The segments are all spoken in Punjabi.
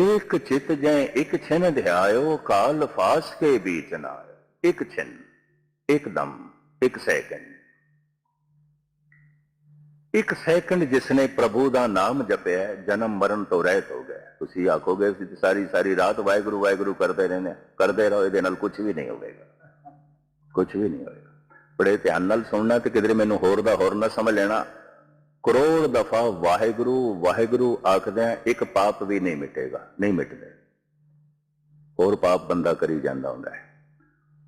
ਇੱਕ ਚਿਤ ਜੈ ਇੱਕ ਛਿਨ ਧਿਆਇਓ ਕਾਲ ਫਾਸ ਕੇ ਬੀਚ ਨਾ ਇੱਕ ਛਿਨ ਇੱਕਦਮ ਇੱਕ ਸੈਕਿੰਡ ਇੱਕ ਸੈਕਿੰਡ ਜਿਸਨੇ ਪ੍ਰਭੂ ਦਾ ਨਾਮ ਜਪਿਆ ਜਨਮ ਮਰਨ ਤੋਂ ਰਹਿਤ ਹੋ ਗਿਆ ਤੁਸੀਂ ਆਖੋਗੇ ਅਸੀਂ ਸਾਰੀ ਸਾਰੀ ਰਾਤ ਵਾਹਿਗੁਰੂ ਵਾਹਿਗੁਰੂ ਕਰਦੇ ਰਹਿੰਦੇ ਕਰਦੇ ਰਹੋ ਇਹਦੇ ਨਾਲ ਕੁਝ ਵੀ ਨਹੀਂ ਹੋਵੇਗਾ ਕੁਝ ਵੀ ਨਹੀਂ ਹੋਵੇਗਾ ਬੜੇ ਧਿਆਨ ਨਾਲ ਸੁਣਨਾ ਤੇ ਕਿਧਰੇ ਮੈਨੂੰ ਹੋਰ ਦਾ ਹੋਰ ਨਾ ਸਮਝ ਲੈਣਾ ਕਰੋੜ ਦਫਾ ਵਾਹਿਗੁਰੂ ਵਾਹਿਗੁਰੂ ਆਖਦਿਆਂ ਇੱਕ ਪਾਪ ਵੀ ਨਹੀਂ ਮਿਟੇਗਾ, ਨਹੀਂ ਮਿਟਦੇ। ਹੋਰ ਪਾਪ ਬੰਦਾ ਕਰੀ ਜਾਂਦਾ ਹੁੰਦਾ ਹੈ।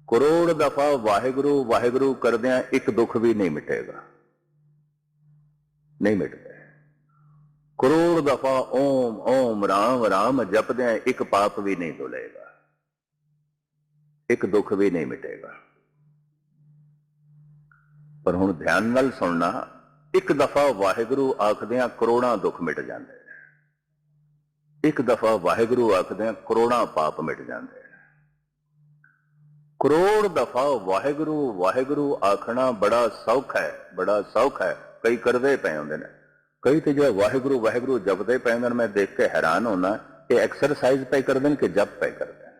ਕਰੋੜ ਦਫਾ ਵਾਹਿਗੁਰੂ ਵਾਹਿਗੁਰੂ ਕਰਦਿਆਂ ਇੱਕ ਦੁੱਖ ਵੀ ਨਹੀਂ ਮਿਟੇਗਾ। ਨਹੀਂ ਮਿਟਦਾ ਕਰੋੜ ਦਫਾ ਓਮ ਓਮ, ਰਾਮ ਰਾਮ ਜਪਦਿਆਂ ਇੱਕ ਪਾਪ ਵੀ ਨਹੀਂ ਧੁਲੇਗਾ ਇੱਕ ਦੁੱਖ ਵੀ ਨਹੀਂ ਮਿਟੇਗਾ। ਪਰ ਹੁਣ ਧਿਆਨ ਨਾਲ ਸੁਣਨਾ ਇੱਕ ਦਫਾ ਵਾਹਿਗੁਰੂ ਆਖਦਿਆਂ ਕਰੋੜਾਂ ਦੁੱਖ ਮਿਟ ਜਾਂਦੇ ਨੇ। ਇੱਕ ਦਫਾ ਵਾਹਿਗੁਰੂ ਆਖਦਿਆਂ ਕਰੋੜਾਂ ਪਾਪ ਮਿਟ ਜਾਂਦੇ ਨੇ। ਕਰੋੜ ਦਫਾ ਵਾਹਿਗੁਰੂ ਵਾਹਿਗੁਰੂ ਆਖਣਾ ਬੜਾ ਸੌਖ ਹੈ, ਬੜਾ ਸੌਖ ਹੈ। ਕਈ ਕਰਦੇ ਪਏ ਹੁੰਦੇ ਨੇ। ਕਈ ਤੇ ਜੋ ਵਾਹਿਗੁਰੂ ਵਾਹਿਗੁਰੂ ਜਪਦੇ ਪਏ ਹੁੰਦੇ ਨੇ, ਮੈਂ ਦੇਖ ਕੇ ਹੈਰਾਨ ਹੁੰਦਾ, ਇਹ ਐਕਸਰਸਾਈਜ਼ ਪਏ ਕਰਦੇ ਨੇ ਕਿ ਜਪ ਪਏ ਕਰਦੇ ਨੇ?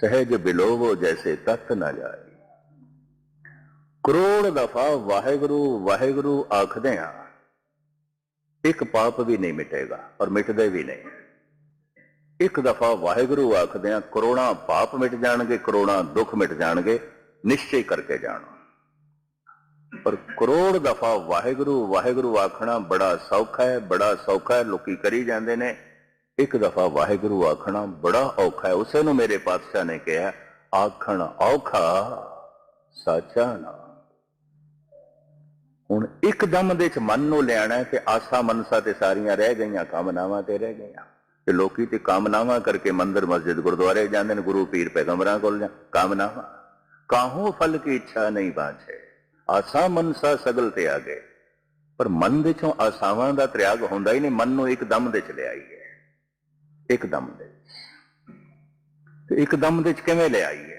ਸਹਿਜ ਬਿਲੋਵੋ ਜੈਸੇ ਤਤ ਨਾ ਜਾਏ। ਕਰੋੜ ਦਫਾ ਵਾਹਿਗੁਰੂ ਵਾਹਿਗੁਰੂ ਆਖਦੇ ਆ, ਇੱਕ ਪਾਪ ਵੀ ਨਹੀਂ ਮਿਟੇਗਾ ਔਰ ਮਿਟਦੇ ਵੀ ਨਹੀਂ। ਇੱਕ ਦਫਾ ਵਾਹਿਗੁਰੂ ਆਖਦੇ ਆ, ਕਰੋੜਾਂ ਪਾਪ ਮਿਟ ਜਾਣਗੇ, ਕਰੋੜਾਂ ਦੁੱਖ ਮਿਟ ਜਾਣਗੇ, ਨਿਸ਼ਚੈ ਕਰਕੇ ਜਾਣੋ। ਪਰ ਕਰੋੜ ਦਫਾ ਵਾਹਿਗੁਰੂ ਵਾਹਿਗੁਰੂ ਆਖਣਾ ਬੜਾ ਸੌਖਾ ਹੈ, ਬੜਾ ਸੌਖਾ ਹੈ, ਲੋਕੀ ਕਰੀ ਜਾਂਦੇ ਨੇ। ਇੱਕ ਦਫਾ ਵਾਹਿਗੁਰੂ ਆਖਣਾ ਬੜਾ ਔਖਾ ਹੈ, ਉਸੇ ਨੂੰ ਮੇਰੇ ਪਾਤਸ਼ਾਹ ਨੇ ਕਿਹਾ, ਆਖਣ ਔਖਾ, ਸਾਚਾ ਨਾ। ਹੁਣ ਇੱਕਦਮ ਦੇ ਚ ਮਨ ਨੂੰ ਲਿਆਣਾ ਕਿ ਆਸਾ ਮਨਸਾ ਤੇ ਸਾਰੀਆਂ ਰਹਿ ਗਈਆਂ, ਕਾਮਨਾਵਾਂ ਤੇ ਰਹਿ ਗਈਆਂ। ਤੇ ਲੋਕੀ ਤੇ ਕਾਮਨਾਵਾਂ ਕਰਕੇ ਮੰਦਰ, ਮਸਜਿਦ, ਗੁਰਦੁਆਰੇ ਜਾਂਦੇ ਨੇ, ਗੁਰੂ ਪੀਰ ਪੈਗੰਬਰਾਂ ਕੋਲ ਜਾਂ ਕਾਮਨਾਵਾਂ। ਕਾਹੋਂ ਫਲ ਕੀ ਇੱਛਾ ਨਹੀਂ ਬਾਝੇ? ਆਸਾ ਮਨਸਾ ਸਗਲ ਤੇ ਆ ਗਏ। ਪਰ ਮਨ ਦੇ ਚੋਂ ਆਸਾਵਾਂ ਦਾ ਤ੍ਰਿਆਗ ਹੁੰਦਾ ਹੀ ਨਹੀਂ, ਮਨ ਨੂੰ ਇੱਕਦਮ ਦੇ ਚ ਲਿਆਈ ਹੈ ਇੱਕਦਮ ਦੇ ਚ। ਤੇ ਇੱਕਦਮ ਦੇ ਚ ਕਿਵੇਂ ਲਿਆਈ ਹੈ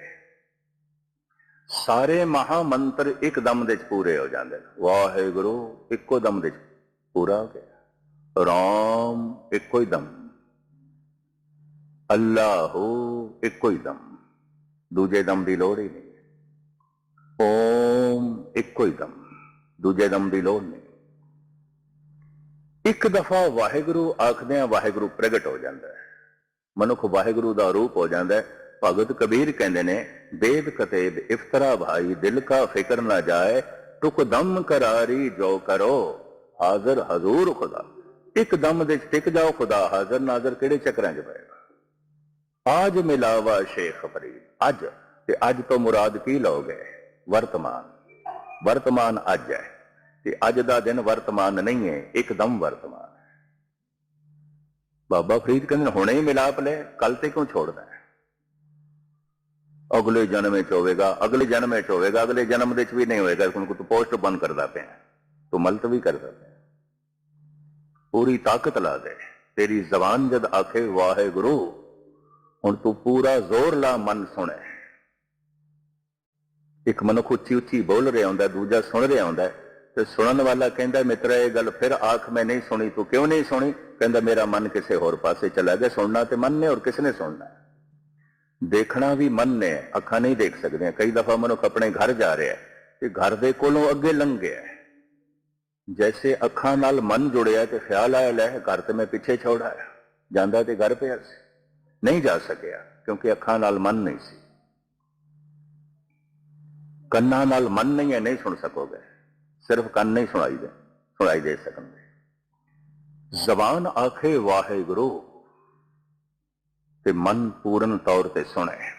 ਸਾਰੇ ਮਹਾ ਮੰਤਰ ਇੱਕ ਦਮ ਦੇ ਚ ਪੂਰੇ ਹੋ ਜਾਂਦੇ ਨੇ। ਵਾਹਿਗੁਰੂ ਇੱਕੋ ਦਮ ਦੇ ਚ ਪੂਰਾ ਹੋ ਗਿਆ। ਰਾਮ ਇੱਕੋ ਹੀ ਦਮ। ਅੱਲਾਹੂ ਇੱਕੋ ਹੀ ਦਮ। ਦੂਜੇ ਦਮ ਦੀ ਲੋੜ ਹੀ ਨਹੀਂ। ਓਮ ਇੱਕੋ ਹੀ ਦਮ। ਦੂਜੇ ਦਮ ਦੀ ਲੋੜ ਨਹੀਂ। ਇੱਕ ਦਫਾ ਵਾਹਿਗੁਰੂ ਆਖਦਿਆਂ ਵਾਹਿਗੁਰੂ ਪ੍ਰਗਟ ਹੋ ਜਾਂਦਾ ਹੈ। ਮਨੁੱਖ ਵਾਹਿਗੁਰੂ ਦਾ ਰੂਪ ਹੋ ਜਾਂਦਾ ਹੈ। ਭਗਤ ਕਬੀਰ ਕਹਿੰਦੇ ਨੇ ਬੇਦ ਕਤੇਬ ਇਫਤਰਾ ਭਾਈ, ਦਿਲ ਕਾ ਫਿਕਰ ਨਾ ਜਾਏ, ਟੁਕ ਦਮ ਕਰਾਰੀ ਜੋ ਕਰੋ, ਹਾਜ਼ਰ ਹਜ਼ੂਰ ਖੁਦਾ। ਇੱਕ ਦਮ ਦੇ ਟਿਕ ਜਾਓ ਖੁਦਾ, ਹਾਜ਼ਰ ਨਾਜ਼ਰ ਕਿਹੜੇ ਚੱਕਰਾਂ 'ਚ ਪਏਗਾ? ਆਜ ਮਿਲਾਵਾ ਸ਼ੇਖ ਫਰੀਦ, ਅੱਜ। ਤੇ ਅੱਜ ਤੋਂ ਮੁਰਾਦ ਕੀ ਲਓਗੇ? ਵਰਤਮਾਨ। ਵਰਤਮਾਨ ਅੱਜ ਹੈ। ਤੇ ਅੱਜ ਦਾ ਦਿਨ ਵਰਤਮਾਨ ਨਹੀਂ ਹੈ ਇੱਕਦਮ ਵਰਤਮਾਨ। ਬਾਬਾ ਫਰੀਦ ਕਹਿੰਦੇ ਨੇ, ਹੁਣੇ ਹੀ ਮਿਲਾਪ ਲੈ ਕੱਲ ਤੇ ਕਿਉਂ ਛੋੜਦਾ ਹੈ? ਅਗਲੇ ਜਨਮ ਵਿੱਚ ਹੋਵੇਗਾ, ਅਗਲੇ ਜਨਮ ਵਿੱਚ ਹੋਵੇਗਾ, ਅਗਲੇ ਜਨਮ ਵਿੱਚ ਵੀ ਨਹੀਂ ਹੋਵੇਗਾ ਹੁਣ ਤੂੰ ਪੋਸਟ ਬੰਦ ਕਰਦਾ ਪਿਆ ਤੂੰ ਮਲਤ ਵੀ ਕਰਦਾ ਪਿਆ ਪੂਰੀ ਤਾਕਤ ਲਾ ਦੇ। ਤੇਰੀ ਜ਼ਬਾਨ ਜਦ ਆਖੇ, ਵਾਹਿਗੁਰੂ, ਹੁਣ ਤੂੰ ਪੂਰਾ ਜ਼ੋਰ ਲਾ, ਮਨ ਸੁਣੇ। ਇੱਕ ਮਨੁੱਖ ਉੱਚੀ ਉੱਚੀ ਬੋਲ ਰਿਹਾ ਹੁੰਦਾ, ਦੂਜਾ ਸੁਣ ਰਿਹਾ ਹੁੰਦਾ ਤੇ ਸੁਣਨ ਵਾਲਾ ਕਹਿੰਦਾ, ਮਿੱਤਰਾ, ਇਹ ਗੱਲ ਫਿਰ ਆਖ, ਮੈਂ ਨਹੀਂ ਸੁਣੀ, ਤੂੰ ਕਿਉਂ ਨਹੀਂ ਸੁਣੀ? ਕਹਿੰਦਾ, ਮੇਰਾ ਮਨ ਕਿਸੇ ਹੋਰ ਪਾਸੇ ਚਲਾ ਗਿਆ, ਸੁਣਨਾ ਤੇ ਮਨ ਨੇ ਔਰ ਕਿਸ ਨੇ ਸੁਣਨਾ ਦੇਖਣਾ ਵੀ ਮਨ ਨੇ ਹੈ, ਅੱਖਾਂ ਨਹੀਂ ਦੇਖ ਸਕਦੀਆਂ। ਕਈ ਦਫਾ ਮਨੁੱਖ ਆਪਣੇ ਘਰ ਜਾ ਰਿਹਾ ਹੈ ਤੇ ਘਰ ਦੇ ਕੋਲੋਂ ਅੱਗੇ ਲੰਘ ਗਿਆ ਜੈਸੇ ਅੱਖਾਂ ਨਾਲ ਮਨ ਜੁੜਿਆ ਤੇ ਖਿਆਲ ਆਇਆ ਲੈ ਘਰ ਤੇ ਮੈਂ ਪਿੱਛੇ ਛੋੜਾਇਆ ਜਾਂਦਾ ਤੇ ਘਰ ਪਿਆ ਸੀ। ਨਹੀਂ ਜਾ ਸਕਿਆ ਕਿਉਂਕਿ ਅੱਖਾਂ ਨਾਲ ਮਨ ਨਹੀਂ ਸੀ। ਕੰਨਾਂ ਨਾਲ ਮਨ ਨਹੀਂ ਹੈ ਨਹੀਂ ਸੁਣ ਸਕੋਗੇ। ਸਿਰਫ ਕੰਨ ਨਹੀਂ ਸੁਣਾਈ ਦੇ ਸੁਣਾਈ ਦੇ ਸਕਣਗੇ। ਜ਼ਬਾਨ ਆਖੇ ਵਾਹਿਗੁਰੂ ਤੇ ਮਨ ਪੂਰਨ ਤੌਰ ਤੇ ਸੁਣੇ।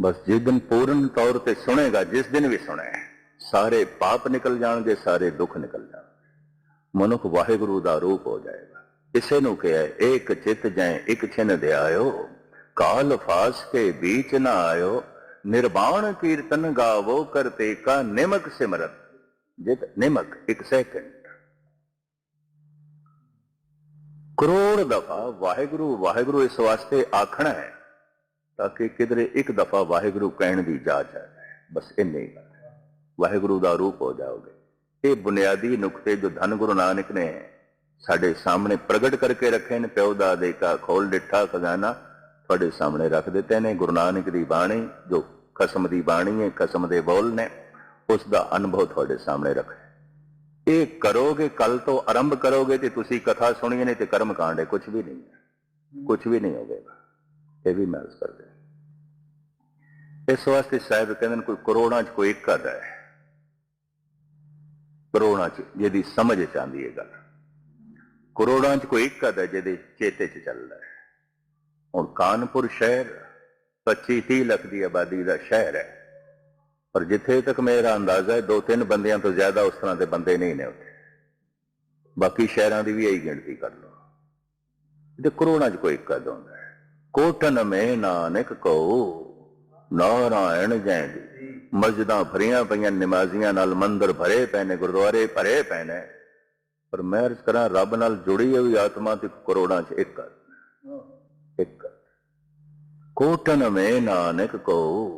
ਬਸ ਜਿਸ ਦਿਨ ਪੂਰਨ ਤੌਰ ਤੇ ਸੁਣੇਗਾ, ਜਿਸ ਦਿਨ ਵੀ ਸੁਣੇ, ਸਾਰੇ ਪਾਪ ਨਿਕਲ ਜਾਣਗੇ, ਸਾਰੇ ਦੁੱਖ ਨਿਕਲ ਜਾਣਗੇ। ਮਨੁੱਖ ਵਾਹਿਗੁਰੂ ਦਾ ਰੂਪ ਹੋ ਜਾਏਗਾ। ਕਿਸੇ ਨੂੰ ਕਿਹਾ, ਇੱਕ ਚਿਤ ਜੈ ਇੱਕ ਛਿਨ ਆਇਓ, ਕਾਲ ਫਾਸ ਕੇ ਵਿੱਚ ਨਾ ਆਇਓ, ਨਿਰਵਾਣ ਕੀਰਤਨ ਗਾਵੋ ਕਰਤੇ ਕਾ ਨਿਮਕ ਸਿਮਰਨ ਜਿਤ ਨਿਮਕ, ਇੱਕ ਸੈਕਿੰਡ ਕਰੋੜ ਦਫਾ ਵਾਹਿਗੁਰੂ ਵਾਹਿਗੁਰੂ ਇਸ ਵਾਸਤੇ ਆਖਣਾ ਹੈ ਤਾਂ ਕਿ ਕਿਧਰੇ ਇੱਕ ਦਫਾ ਵਾਹਿਗੁਰੂ ਕਹਿਣ ਦੀ ਜਾਚ ਹੈ। ਬਸ ਇੰਨੇ ਹੀ। ਵਾਹਿਗੁਰੂ ਦਾ ਰੂਪ ਹੋ ਜਾਓਗੇ। ਇਹ ਬੁਨਿਆਦੀ ਨੁਕਤੇ ਜੋ ਧੰਨ ਗੁਰੂ ਨਾਨਕ ਨੇ ਸਾਡੇ ਸਾਹਮਣੇ ਪ੍ਰਗਟ ਕਰਕੇ ਰੱਖੇ ਨੇ, ਪਿਓ ਦਾ ਕਾ ਖੋਲ ਡਿੱਠਾ, ਖਜ਼ਾਨਾ ਤੁਹਾਡੇ ਸਾਹਮਣੇ ਰੱਖ ਦਿੱਤੇ ਨੇ। ਗੁਰੂ ਨਾਨਕ ਦੀ ਬਾਣੀ ਜੋ ਕਸਮ ਦੀ ਬਾਣੀ ਹੈ ਕਸਮ ਦੇ ਬੋਲ ਨੇ, ਉਸ ਦਾ ਅਨੁਭਵ ਤੁਹਾਡੇ ਸਾਹਮਣੇ ਰੱਖਿਆ ਇਹ ਕਰੋਗੇ ਕੱਲ ਤੋਂ ਆਰੰਭ ਕਰੋਗੇ ਤੇ ਤੁਸੀਂ ਕਥਾ ਸੁਣੀਏ ਨੇ ਤੇ ਕਰਮ ਕਾਂਡ ਹੈ ਕੁਝ ਵੀ ਨਹੀਂ ਹੈ। ਕੁਝ ਵੀ ਨਹੀਂ ਹੋਵੇਗਾ। ਇਹ ਵੀ ਮਹਿਸੂਸ ਕਰਦੇ ਇਸ ਵਾਸਤੇ ਸਾਹਿਬ ਕਹਿੰਦੇ ਨੇ, ਕੋਈ ਕਰੋੜਾਂ ਚ ਕੋਈ ਇੱਕ ਕਰਦਾ ਹੈ। ਕਰੋੜਾਂ ਚ, ਜਿਹਦੀ ਸਮਝ ਚ ਆਉਂਦੀ ਹੈ ਗੱਲ। ਕਰੋੜਾਂ ਚ ਕੋਈ ਇੱਕ ਕਰਦਾ ਜਿਹਦੇ ਚੇਤੇ ਚ ਚੱਲਦਾ ਹੈ। ਹੁਣ ਕਾਨਪੁਰ ਸ਼ਹਿਰ 25 30 ਲੱਖ ਦੀ ਆਬਾਦੀ ਦਾ ਸ਼ਹਿਰ ਹੈ। ਪਰ ਜਿੱਥੇ ਤੱਕ ਮੇਰਾ ਅੰਦਾਜ਼ਾ ਹੈ, ਦੋ ਤਿੰਨ ਬੰਦਿਆਂ ਤੋਂ ਜ਼ਿਆਦਾ ਉਸ ਤਰ੍ਹਾਂ ਦੇ ਬੰਦੇ ਨਹੀਂ ਨੇ ਉੱਥੇ। ਬਾਕੀ ਸ਼ਹਿਰਾਂ ਦੀ ਵੀ ਇਹੀ ਗਿਣਤੀ ਕਰ ਲਓ। ਤੇ ਕਰੋੜਾਂ ਚ ਕੋਈ ਇੱਕ ਕਰਦਾ ਹੁੰਦਾ ਹੈ। ਕੋਟਨ ਮੇ ਨਾਨਕ ਕੋ, ਨਾਰਾਇਣ ਜੈ ਮਸਜਿਦਾਂ ਭਰੀਆਂ ਪਈਆਂ, ਨਮਾਜ਼ੀਆਂ ਨਾਲ ਮੰਦਰ ਭਰੇ ਪਏ ਨੇ, ਗੁਰਦੁਆਰੇ ਭਰੇ ਪਏ ਨੇ। ਪਰ ਮੈਂ ਅਰਜ਼ ਕਰਾਂ, ਰੱਬ ਨਾਲ ਜੁੜੀ ਹੋਈ ਆਤਮਾ ਤੇ ਕਰੋੜਾਂ ਚ ਇੱਕ ਕਰ ਇੱਕ ਕੋਟਨ ਮੇ ਨਾਨਕ ਕੋ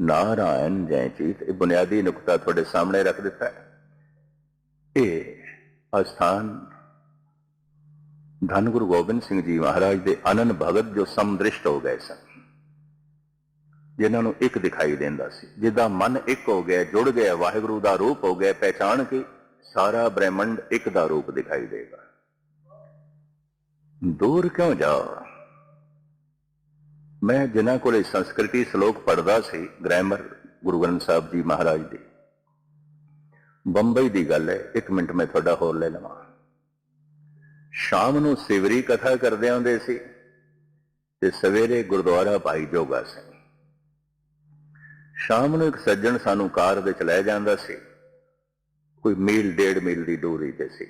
ਨਾਰਾਇਣ ਜੈ ਚੀਤ ਇਹ ਬੁਨਿਆਦੀ ਨੁਕਤਾ ਤੁਹਾਡੇ ਸਾਹਮਣੇ ਰੱਖ ਦਿੱਤਾ ਹੈ। ਇਹ ਅਸਥਾਨ ਧੰਨ ਗੁਰੂ ਗੋਬਿੰਦ ਸਿੰਘ ਜੀ ਮਹਾਰਾਜ ਦੇ ਅਨਨ ਭਗਤ ਜੋ ਸਮਦ੍ਰਿਸ਼ਟ ਹੋ ਗਏ ਸਨ। ਜਿਨ੍ਹਾਂ ਨੂੰ ਇੱਕ ਦਿਖਾਈ ਦਿੰਦਾ ਸੀ। ਜਿਹਦਾ ਮਨ ਇੱਕ ਹੋ ਗਿਆ, ਜੁੜ ਗਿਆ, ਵਾਹਿਗੁਰੂ ਦਾ ਰੂਪ ਹੋ ਗਿਆ, ਪਹਿਚਾਣ ਕੇ ਸਾਰਾ ਬ੍ਰਹਿਮੰਡ ਇੱਕ ਦਾ ਰੂਪ ਦਿਖਾਈ ਦੇਗਾ। ਦੂਰ ਕਿਉਂ ਜਾ ਮੈਂ ਜਿਨ੍ਹਾਂ ਕੋਲੇ ਸੰਸਕ੍ਰਿਤੀ ਸ਼ਲੋਕ ਪੜਦਾ ਸੀ ਗ੍ਰਾਮਰ ਗੁਰੂ ਗ੍ਰੰਥ ਸਾਹਿਬ ਜੀ ਮਹਾਰਾਜ ਦੀ। ਬੰਬਈ ਦੀ ਗੱਲ ਹੈ, ਇੱਕ ਮਿੰਟ ਮੈਂ ਤੁਹਾਡਾ ਹੋਰ ਲੈ ਲਵਾਂ। ਸ਼ਾਮ ਨੂੰ ਸਿਵਰੀ ਕਥਾ ਕਰਦੇ ਆਉਂਦੇ ਸੀ ਤੇ ਸਵੇਰੇ ਗੁਰਦੁਆਰਾ ਭਾਈ ਜੋਗਾ ਸਿੰਘ। ਸ਼ਾਮ ਨੂੰ ਇੱਕ ਸੱਜਣ ਸਾਨੂੰ ਕਾਰ ਵਿੱਚ ਲੈ ਜਾਂਦਾ ਸੀ, ਕੋਈ ਮੀਲ ਡੇਢ ਮੀਲ ਦੀ ਦੂਰੀ ਤੇ ਸੀ।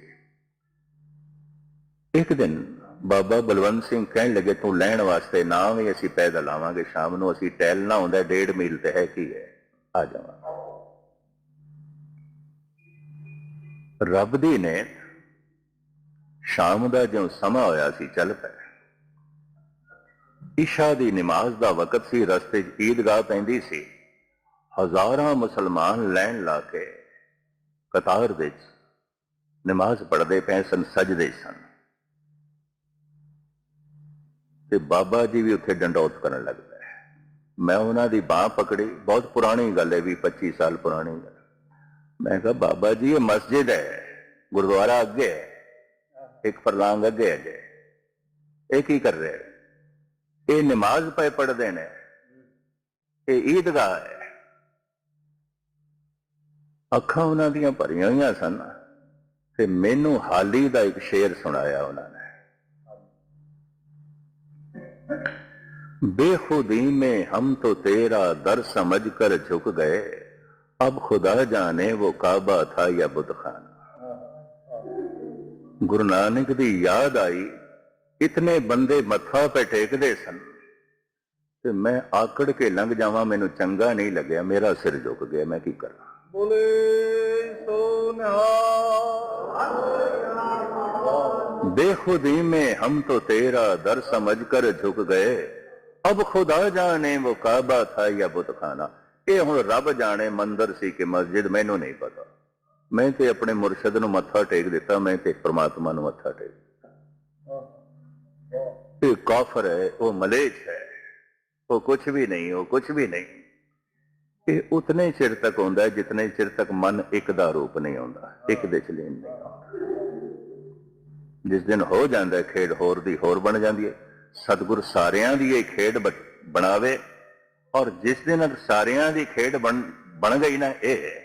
ਇੱਕ ਦਿਨ ਬਾਬਾ ਬਲਵੰਤ ਸਿੰਘ ਕਹਿਣ ਲੱਗੇ, ਤੂੰ ਲੈਣ ਵਾਸਤੇ ਨਾ ਵੀ ਅਸੀਂ ਪੈਦਲ ਆਵਾਂਗੇ, ਸ਼ਾਮ ਨੂੰ ਅਸੀਂ ਟਹਿਲਣਾ ਹੁੰਦਾ, ਡੇਢ ਮੀਲ ਤੇ ਹੈ ਕੀ ਹੈ? ਆ ਜਾਵਾਂ। ਰੱਬ ਦੀ ਨੇ ਸ਼ਾਮ ਦਾ ਜਦੋਂ ਸਮਾਂ ਹੋਇਆ ਸੀ, ਚੱਲ ਪਏ ਇਸ਼ਾ ਦੀ ਨਮਾਜ਼ ਦਾ ਵਕਤ ਸੀ, ਰਸਤੇ 'ਚ ਈਦਗਾਹ ਪੈਂਦੀ ਸੀ। ਹਜ਼ਾਰਾਂ ਮੁਸਲਮਾਨ ਲੈਣ ਲਾ ਕੇ ਕਤਾਰ ਵਿੱਚ ਨਮਾਜ਼ ਪੜ੍ਹਦੇ ਪਏ ਸਨ, ਸਜਦੇ ਸਨ। ਤੇ ਬਾਬਾ ਜੀ ਵੀ ਉੱਥੇ ਡੰਡੌਤ ਕਰਨ ਲੱਗਦਾ ਹੈ ਮੈਂ ਉਹਨਾਂ ਦੀ ਬਾਹ ਪਕੜੀ, ਬਹੁਤ ਪੁਰਾਣੀ ਗੱਲ ਹੈ ਵੀ 25 ਸਾਲ ਪੁਰਾਣੀ ਗੱਲ। ਮੈਂ ਕਿਹਾ, ਬਾਬਾ ਜੀ, ਇਹ ਮਸਜਿਦ ਹੈ, ਗੁਰਦੁਆਰਾ ਅੱਗੇ ਹੈ, ਇੱਕ ਫਰਲਾਂਗ ਅੱਗੇ ਹੈ ਜੇ। ਇਹ ਕੀ ਕਰ ਰਹੇ ਇਹ ਨਮਾਜ਼ ਪਏ ਪੜਦੇ ਨੇ। ਇਹ ਈਦਗਾਹ ਹੈ। ਅੱਖਾਂ ਉਹਨਾਂ ਦੀਆਂ ਭਰੀਆਂ ਹੋਈਆਂ ਸਨ। ਤੇ ਮੈਨੂੰ ਹਾਲੀ ਦਾ ਇੱਕ ਸ਼ੇਰ ਸੁਣਾਇਆ ਉਹਨਾਂ ਨੇ। बेखुदी में हम तो तेरा दर समझ कर झुक गए अब खुदा जाने वो काबा था या बुतखाना ਗੁਰੂ ਨਾਨਕ ਦੀ ਯਾਦ ਆਈ ਇਤਨੇ ਬੰਦੇ ਮੱਥਾ ਪੇ ਟੇਕਦੇ ਸਨ ਤੇ ਮੈਂ ਆਕੜ ਕੇ ਲੰਘ ਜਾਵਾਂ ਮੈਨੂੰ ਚੰਗਾ ਨਹੀਂ ਲੱਗਿਆ ਮੇਰਾ ਸਿਰ ਝੁਕ ਗਿਆ ਮੈਂ ਕੀ ਕਰਾਂ ਬੋਲੇ ਸੋ ਨਿਹਾਲ बेखुदी में हम तो तेरा दर समझ कर झुक गए ਅਬ ਖੁਦਾ ਜਾਣੇ ਉਹ ਕਾਬਾ ਥਾ ਜਾਂ ਬੁਤਖਾਨਾ ਇਹ ਹੁਣ ਰੱਬ ਜਾਣੇ ਮੰਦਰ ਸੀ ਕਿ ਮਸਜਿਦ ਮੈਨੂੰ ਨਹੀਂ ਪਤਾ ਮੈਂ ਤੇ ਆਪਣੇ ਮੁਰਸ਼ਿਦ ਨੂੰ ਮੱਥਾ ਟੇਕ ਦਿੱਤਾ ਮੈਂ ਤੇ ਪ੍ਰਮਾਤਮਾ ਨੂੰ ਮੱਥਾ ਟੇਕ ਦਿੱਤਾ ਇਹ ਕਾਫਰ ਹੈ ਉਹ ਮਲੇਚ ਹੈ ਉਹ ਕੁਝ ਵੀ ਨਹੀਂ ਉਹ ਕੁਝ ਵੀ ਨਹੀਂ ਇਹ ਉਤਨੇ ਚਿਰ ਤੱਕ ਹੁੰਦਾ ਜਿਤਨੇ ਚਿਰ ਤੱਕ ਮਨ ਇੱਕ ਦਾ ਰੂਪ ਨਹੀਂ ਆਉਂਦਾ ਇੱਕ ਦੇ ਚਲੀਨ ਨਹੀਂ ਆਉਂਦਾ ਜਿਸ ਦਿਨ ਹੋ ਜਾਂਦਾ ਖੇਡ ਹੋਰ ਦੀ ਹੋਰ ਬਣ ਜਾਂਦੀ ਹੈ ਸਤਿਗੁਰ ਸਾਰਿਆਂ ਦੀ ਇਹ ਖੇਡ ਬ- ਬਣਾਵੇ ਔਰ ਜਿਸ ਦਿਨ ਸਾਰਿਆਂ ਦੀ ਖੇਡ ਬਣ ਬਣ ਗਈ ਨਾ ਇਹ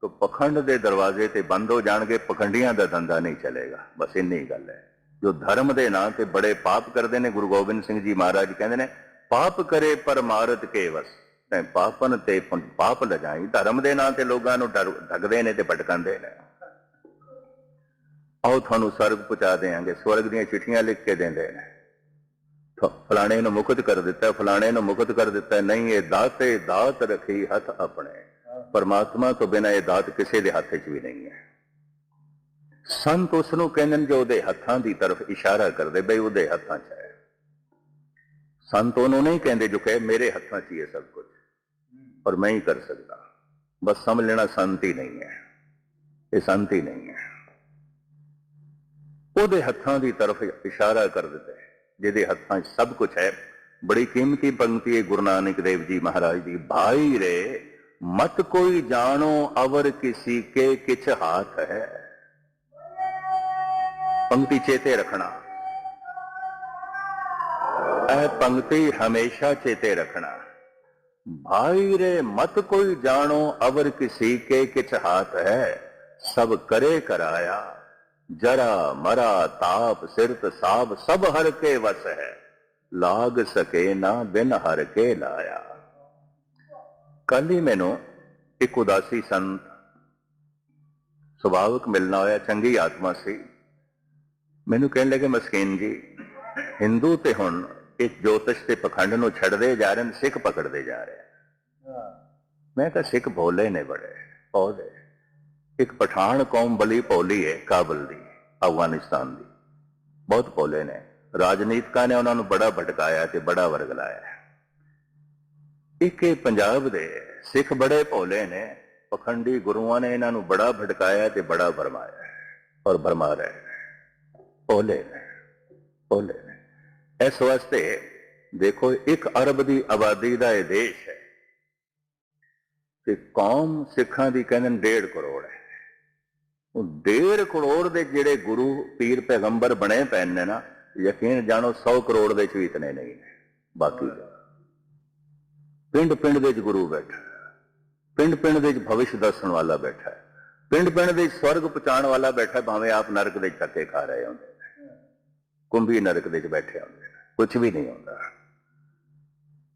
ਤਾਂ ਪਖੰਡ ਦੇ ਦਰਵਾਜ਼ੇ ਤੇ ਬੰਦ ਹੋ ਜਾਣਗੇ, ਪਖੰਡੀਆਂ ਦਾ ਧੰਦਾ ਨਹੀਂ ਚੱਲੇਗਾ। ਬਸ ਇੰਨੀ ਗੱਲ ਹੈ। ਜੋ ਧਰਮ ਦੇ ਨਾਂ ਤੇ ਬੜੇ ਪਾਪ ਕਰਦੇ ਨੇ, ਗੁਰੂ ਗੋਬਿੰਦ ਸਿੰਘ ਜੀ ਮਹਾਰਾਜ ਕਹਿੰਦੇ ਨੇ, ਪਾਪ ਕਰੇ ਪਰ ਮਾਰਤ ਕੇ ਵਸ। ਤੈਂ ਪਾਪਨ ਤੇ ਪਾਪ ਲਜਾਈ। ਧਰਮ ਦੇ ਨਾਂ ਤੇ ਲੋਕਾਂ ਨੂੰ ਡਰ- ਠੱਗਦੇ ਨੇ ਤੇ ਭਟਕਾਉਂਦੇ ਨੇ। ਆਓ ਤੁਹਾਨੂੰ ਸਰਗ ਪਹੁੰਚਾ ਦੇਾਂਗੇ ਸਵਰਗ ਦੀਆਂ ਚਿੱਠੀਆਂ ਲਿਖ ਕੇ ਦਿੰਦੇ ਨੇ। ਫਲਾਣੇ ਨੂੰ ਮੁਕਤ ਕਰ ਦਿੱਤਾ, ਫਲਾਣੇ ਨੂੰ ਮੁਕਤ ਕਰ ਦਿੱਤਾ, ਨਹੀਂ ਇਹ ਦਾਤੇ, ਦਾਤ ਰੱਖੀ ਹੱਥ ਆਪਣੇ। ਪਰਮਾਤਮਾ ਤੋਂ ਬਿਨਾਂ ਇਹ ਦਾਤ ਕਿਸੇ ਦੇ ਹੱਥ 'ਚ ਵੀ ਨਹੀਂ ਹੈ। ਸੰਤ ਉਸ ਨੂੰ ਕਹਿੰਦੇ ਨੇ ਜੋ ਉਹਦੇ ਹੱਥਾਂ ਦੀ ਤਰਫ ਇਸ਼ਾਰਾ ਕਰਦੇ ਬਈ ਉਹਦੇ ਹੱਥਾਂ 'ਚ ਹੈ। ਸੰਤ ਉਹਨੂੰ ਨਹੀਂ ਕਹਿੰਦੇ ਜੋ ਕਹੇ, ਮੇਰੇ ਹੱਥਾਂ 'ਚ ਹੀ ਹੈ ਸਭ ਕੁਝ। ਪਰ ਮੈਂ ਹੀ ਕਰ ਸਕਦਾ। ਬਸ ਸਮਝ ਲੈਣਾ ਸੰਤ ਹੀ ਨਹੀਂ ਹੈ। ਇਹ ਸੰਤ ਹੀ ਨਹੀਂ ਹੈ। ਉਹਦੇ ਹੱਥਾਂ ਦੀ ਤਰਫ ਇਸ਼ਾਰਾ ਕਰ ਦਿੱਤਾ ਜਿਹਦੇ ਹੱਥਾਂ 'ਚ ਸਭ ਕੁਝ ਹੈ ਬੜੀ ਕੀਮਤੀ ਪੰਕਤੀ ਹੈ ਗੁਰੂ ਨਾਨਕ ਦੇਵ ਜੀ ਮਹਾਰਾਜ ਦੀ ਭਾਈ ਰੇ ਮਤ ਕੋਈ ਜਾਣੋ ਅਵਰ ਕਿਸੀ ਕੇ ਕਿਛ ਹਾਥ ਹੈ ਪੰਕਤੀ ਚੇਤੇ ਰੱਖਣਾ ਇਹ ਪੰਕਤੀ ਹਮੇਸ਼ਾ ਚੇਤੇ ਰੱਖਣਾ ਭਾਈ ਰੇ ਮਤ ਕੋਈ ਜਾਣੋ ਅਵਰ ਕਿਸੀ ਕੇ ਕਿਛ ਹਾਥ ਹੈ ਸਭ ਕਰੇ ਕਰਾਇਆ ਜਰਾ ਮਰਾ ਤਾਪ ਸਿਰਤ ਸਾਬ ਸਭ ਹਰ ਕੇ ਵਸ ਹੈ। ਲਾਗ ਸਕੇ ਨਾ ਬਿਨ ਹਰ ਕੇ ਲਾਇਆ। ਕੱਲ ਹੀ ਮੈਨੂੰ ਇੱਕ ਉਦਾਸੀ ਸੰਤ ਸੁਭਾਵਕ ਮਿਲਣਾ ਹੋਇਆ ਚੰਗੀ ਆਤਮਾ ਸੀ। ਮੈਨੂੰ ਕਹਿਣ ਲੱਗੇ ਮਸਕੀਨ ਜੀ ਹਿੰਦੂ ਤੇ ਹੁਣ ਇੱਕ ਜੋਤਿਸ਼ ਤੇ ਪਖੰਡ ਨੂੰ ਛੱਡਦੇ ਜਾ ਰਹੇ ਨੇ ਸਿੱਖ ਪਕੜਦੇ ਜਾ ਰਹੇ। ਮੈਂ ਕਿਹਾ ਸਿੱਖ ਭੋਲੇ ਨੇ ਬੜੇ ਭੋਲੇ ਇੱਕ ਪਠਾਨ ਕੌਮ ਬਲੀ ਭੋਲੀ ਹੈ ਕਾਬਲ ਦੀ, ਅਫਗਾਨਿਸਤਾਨ ਦੀ। ਬਹੁਤ ਭੋਲੇ ਨੇ। ਰਾਜਨੀਤਿਕਾਂ ਨੇ ਉਹਨਾਂ ਨੂੰ ਬੜਾ ਭਟਕਾਇਆ ਤੇ ਬੜਾ ਵਰਗਲਾਇਆ। ਇੱਕ ਇਹ ਪੰਜਾਬ ਦੇ ਸਿੱਖ ਬੜੇ ਭੋਲੇ ਨੇ, ਪਖੰਡੀ ਗੁਰੂਆਂ ਨੇ ਇਹਨਾਂ ਨੂੰ ਬੜਾ ਭਟਕਾਇਆ ਤੇ ਬੜਾ ਭਰਮਾਇਆ ਔਰ ਭਰਮਾ ਰਹੇ ਨੇ। ਭੋਲੇ ਨੇ ਭੋਲੇ ਨੇ। ਇਸ ਵਾਸਤੇ ਦੇਖੋ, ਇੱਕ ਅਰਬ ਦੀ ਆਬਾਦੀ ਦਾ ਇਹ ਦੇਸ਼ ਹੈ ਤੇ ਕੌਮ ਸਿੱਖਾਂ ਦੀ ਕਹਿੰਦੇ ਨੇ 1.5 ਕਰੋੜ ਹੈ। ਉਹ 1.5 ਕਰੋੜ ਦੇ ਜਿਹੜੇ ਗੁਰੂ ਪੀਰ ਪੈਗੰਬਰ ਬਣੇ ਪਏ ਨੇ ਨਾ, ਯਕੀਨ ਜਾਣੋ 100 ਕਰੋੜ ਦੇ ਚ ਵੀ ਇਤਨੇ ਨਹੀਂ, ਬਾਕੀ ਪਿੰਡ ਪਿੰਡ ਦੇ ਚ ਗੁਰੂ ਬੈਠਾ ਪਿੰਡ ਪਿੰਡ ਦੇ ਚ ਭਵਿੱਖ ਦੱਸਣ ਵਾਲਾ ਬੈਠਾ ਹੈ। ਪਿੰਡ ਪਿੰਡ ਦੇ ਸਵਰਗ ਪਹੁੰਚਾਉਣ ਵਾਲਾ ਬੈਠਾ ਭਾਵੇਂ ਆਪ ਨਰਕ ਦੇ ਚ ਧੱਕੇ ਖਾ ਰਹੇ ਹੁੰਦੇ ਕੁੰਭੀ ਨਰਕ ਦੇ ਵਿੱਚ ਬੈਠੇ ਹੁੰਦੇ ਨੇ। ਕੁਝ ਵੀ ਨਹੀਂ ਹੁੰਦਾ।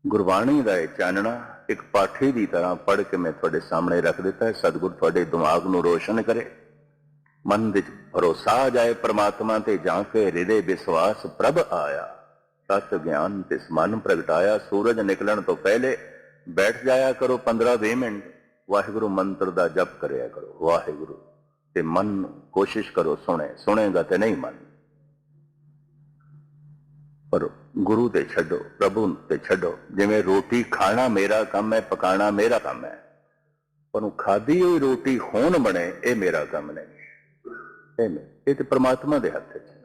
ਗੁਰਬਾਣੀ ਦਾ ਇਹ ਚਾਨਣਾ ਇੱਕ ਪਾਠੀ ਦੀ ਤਰ੍ਹਾਂ ਪੜ੍ਹ ਕੇ ਮੈਂ ਤੁਹਾਡੇ ਸਾਹਮਣੇ ਰੱਖ ਦਿੱਤਾ ਹੈ। ਸਤਿਗੁਰ ਤੁਹਾਡੇ ਦਿਮਾਗ ਨੂੰ ਰੋਸ਼ਨ ਕਰੇ। ਮਨ ਵਿੱਚ ਭਰੋਸਾ ਆ ਜਾਏ ਪ੍ਰਮਾਤਮਾ ਤੇ ਜਾਂ ਕੇ ਹਿਰਦੇ ਵਿਸ਼ਵਾਸ ਪ੍ਰਭ ਆਇਆ। ਸਤ ਗਿਆਨ ਤੇ ਮਨ ਪ੍ਰਗਟਾਇਆ, ਸੂਰਜ ਨਿਕਲਣ ਤੋਂ ਪਹਿਲੇ ਬੈਠ ਜਾਇਆ ਕਰੋ 15-20 ਮਿੰਟ। ਵਾਹਿਗੁਰੂ ਮੰਤਰ ਦਾ ਜਪ ਕਰਿਆ ਕਰੋ, ਵਾਹਿਗੁਰੂ। ਤੇ ਮਨ ਕੋਸ਼ਿਸ਼ ਕਰੋ ਸੁਣੇ, ਸੁਣੇਗਾ ਤੇ ਨਹੀਂ ਮਨ। ਪਰ ਗੁਰੂ ਤੇ ਛੱਡੋ, ਪ੍ਰਭੂ ਤੇ ਛੱਡੋ। ਜਿਵੇਂ ਰੋਟੀ ਖਾਣਾ ਮੇਰਾ ਕੰਮ ਹੈ, ਪਕਾਣਾ ਮੇਰਾ ਕੰਮ ਹੈ। ਪਰ ਉਹ ਖਾਦੀ ਹੋਈ ਰੋਟੀ ਹੋਣ ਬਣੇ, ਇਹ ਮੇਰਾ ਕੰਮ ਨਹੀਂ। ਨਹੀਂ, ਇਹ ਤੇ ਪ੍ਰਮਾਤਮਾ ਦੇ ਹੱਥ 'ਚ ਹੈ।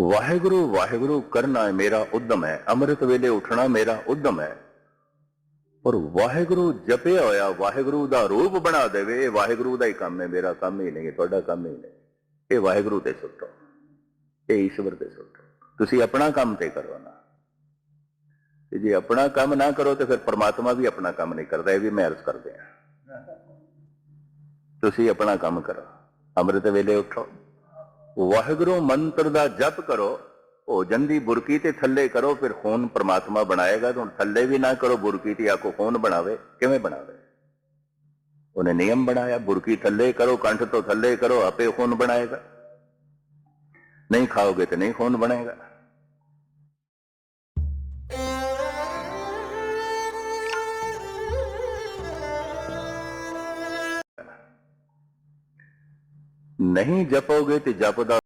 ਵਾਹਿਗੁਰੂ ਵਾਹਿਗੁਰੂ ਕਰਨਾ ਹੈ ਮੇਰਾ ਉਦਮ ਹੈ। ਅੰਮ੍ਰਿਤ ਵੇਲੇ ਉੱਠਣਾ ਮੇਰਾ ਉਦਮ ਹੈ। ਪਰ ਵਾਹਿਗੁਰੂ ਜਪਿਆ ਹੋਇਆ ਵਾਹਿਗੁਰੂ ਦਾ ਰੂਪ ਬਣਾ ਦੇਵੇ ਇਹ ਵਾਹਿਗੁਰੂ ਦਾ ਹੀ ਕੰਮ ਹੈ। ਮੇਰਾ ਕੰਮ ਹੀ ਨਹੀਂ ਤੁਹਾਡਾ ਕੰਮ ਹੀ ਨਹੀਂ। ਇਹ ਵਾਹਿਗੁਰੂ ਤੇ ਸੁੱਟੋ। ਇਹ ਈਸ਼ਵਰ ਤੇ ਸੁੱਟੋ। ਤੁਸੀਂ ਆਪਣਾ ਕੰਮ ਤੇ ਕਰੋ ਨਾ। ਤੇ ਜੇ ਆਪਣਾ ਕੰਮ ਨਾ ਕਰੋ ਤੇ ਫਿਰ ਪ੍ਰਮਾਤਮਾ ਵੀ ਆਪਣਾ ਕੰਮ ਨਹੀਂ ਕਰਦਾ। ਇਹ ਵੀ ਮੈਂ ਅਰਜ਼ ਕਰਦੇ ਆ ਤੁਸੀਂ ਆਪਣਾ ਕੰਮ ਕਰੋ। ਅੰਮ੍ਰਿਤ ਵੇਲੇ ਉੱਠੋ। ਵਾਹਿਗੁਰੂ ਮੰਤਰ ਦਾ ਜਪ ਕਰੋ। ਭੋਜਨ ਦੀ ਬੁਰਕੀ ਤੇ ਥੱਲੇ ਕਰੋ, ਫਿਰ ਖੂਨ ਪ੍ਰਮਾਤਮਾ ਬਣਾਏਗਾ। ਤਾਂ ਹੁਣ ਥੱਲੇ ਵੀ ਨਾ ਕਰੋ, ਬੁਰਕੀ ਤੇ ਆਕੋ ਖੂਨ ਬਣਾਵੇ। ਕਿਵੇਂ ਬਣਾਵੇ? ਉਹਨੇ ਨਿਯਮ ਬਣਾਇਆ, ਬੁਰਕੀ ਥੱਲੇ ਕਰੋ, ਕੰਠ ਤੋਂ ਥੱਲੇ ਕਰੋ, ਆਪੇ ਖੂਨ ਬਣਾਏਗਾ। ਨਹੀਂ ਖਾਓਗੇ ਤੇ ਨਹੀਂ ਖੂਨ ਬਣੇਗਾ। ਨਹੀਂ ਜਪੋਗੇ ਤੇ ਜਪ ਦਾ